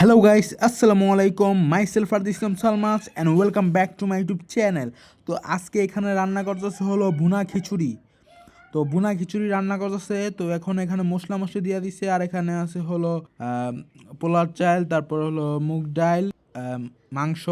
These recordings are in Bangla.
হ্যালো গাইস আসসালামু আলাইকুম myself R Islam Salmas and welcome back to my YouTube channel তো আজকে এখানে রান্না করতেছে হলো ভুনা খিচুড়ি। তো ভুনা খিচুড়ি রান্না করতেছে তো এখন এখানে মশলা মশলা দিয়ে দিছে আর এখানে আছে হলো পোলার চাল তারপর হলো মুগ আম, মাংস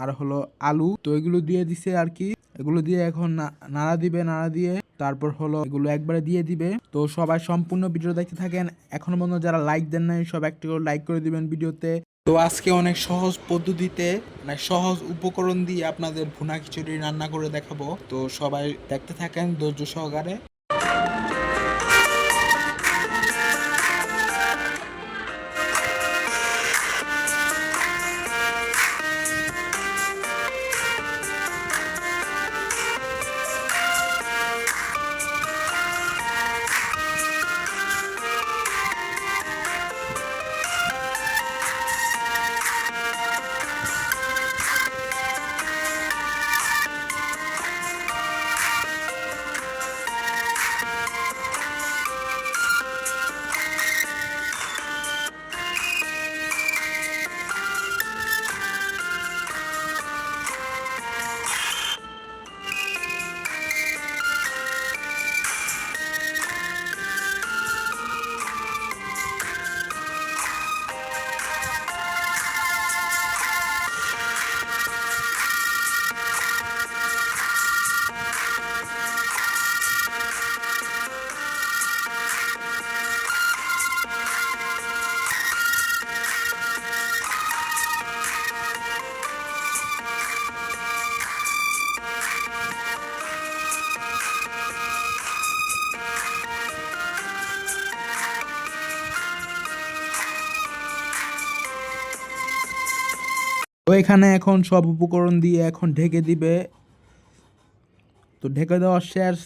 আর হলো আলু। তো এগুলো দিয়ে দিছে আর কি। এগুলো দিয়ে এখন নাড়া দিবে নাড়া দিয়ে তারপর হলো এগুলো একবারে দিয়ে দিবে। তো সবাই সম্পূর্ণ ভিডিও দেখতে থাকেন। এখনও পর্যন্ত যারা লাইক দেন নাই, সব একটা করে লাইক করে দিবেন ভিডিওতে। তো আজকে অনেক সহজ পদ্ধতিতে মানে সহজ উপকরণ দিয়ে আপনাদের ভুনা খিচুড়ি রান্না করে দেখাবো। তো সবাই দেখতে থাকেন, ধৈর্য সহকারে। তো এখানে এখন সব উপকরণ দিয়ে এখন ঢেকে দিবে। তো ঢেকে দেওয়ার শেষ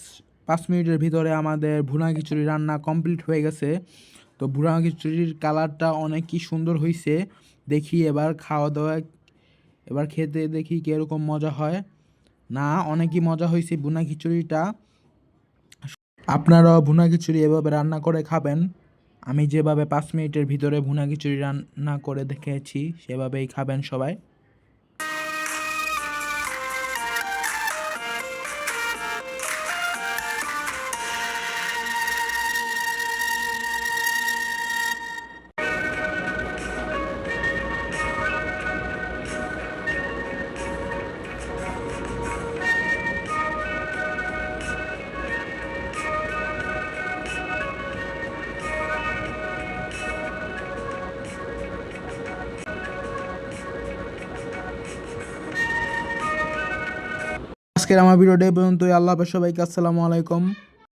পাঁচ মিনিটের ভিতরে আমাদের ভুনা খিচুড়ি রান্না কমপ্লিট হয়ে গেছে। তো ভুনা খিচুড়ির কালারটা অনেক কি সুন্দর হয়েছে দেখি এবার খাওয়া দাওয়া, এবার খেতে দেখি কীরকম মজা হয়। না, অনেকই মজা হয়েছে ভুনা খিচুড়িটা। আপনারাও ভুনা খিচুড়ি এভাবে রান্না করে খাবেন। আমি যেভাবে পাঁচ মিনিটের ভিতরে ভুনা খিচুড়ি রান্না করে দেখেছি, সেভাবেই খাবেন সবাই। আজকের আমার ভিডিওটা এই পর্যন্তই। আল্লাহ হাফেজ সবাইকে আসসালামু আলাইকুম।